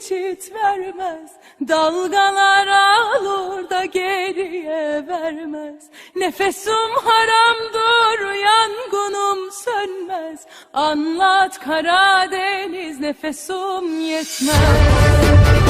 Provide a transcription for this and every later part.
geçit vermez. Dalgalar alır da geriye vermez. Nefesum haramdır yangınım sönmez. Anlat Karadeniz nefesum yetmez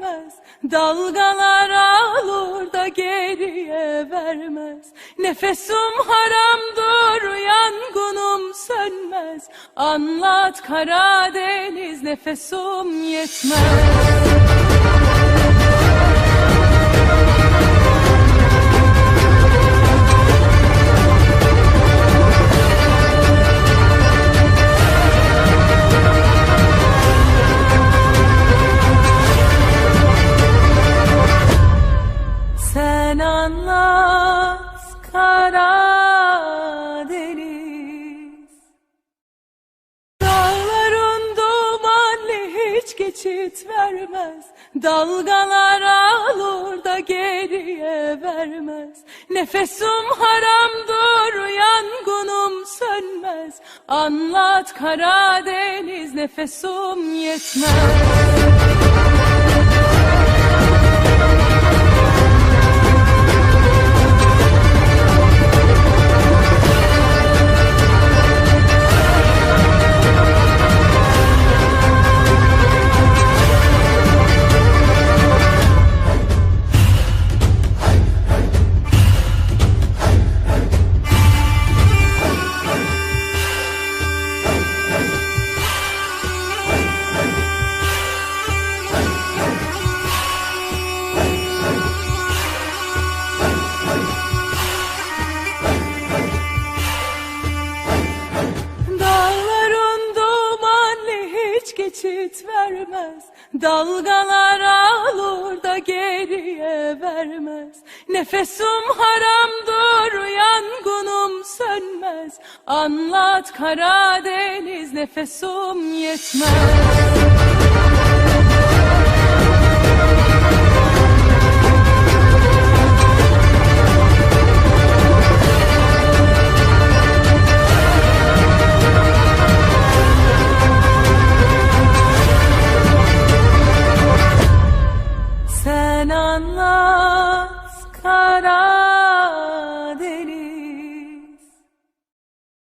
vermez. Dalgalar alır da geriye vermez. Nefesum haramdır yangınım sönmez. Anlat Karadeniz nefesum yetmez Sen anlat Karadeniz Dağların dumanlı hiç geçit vermez. Dalgalar alır da geriye vermez. Nefesum haramdır yangınım sönmez. Anlat Karadeniz nefesum yetmez geçit vermez. Dalgalar alır da geriye vermez. Nefesum haramdır yangınım sönmez. Anlat Karadeniz nefesum yetmez Sen anlat Karadeniz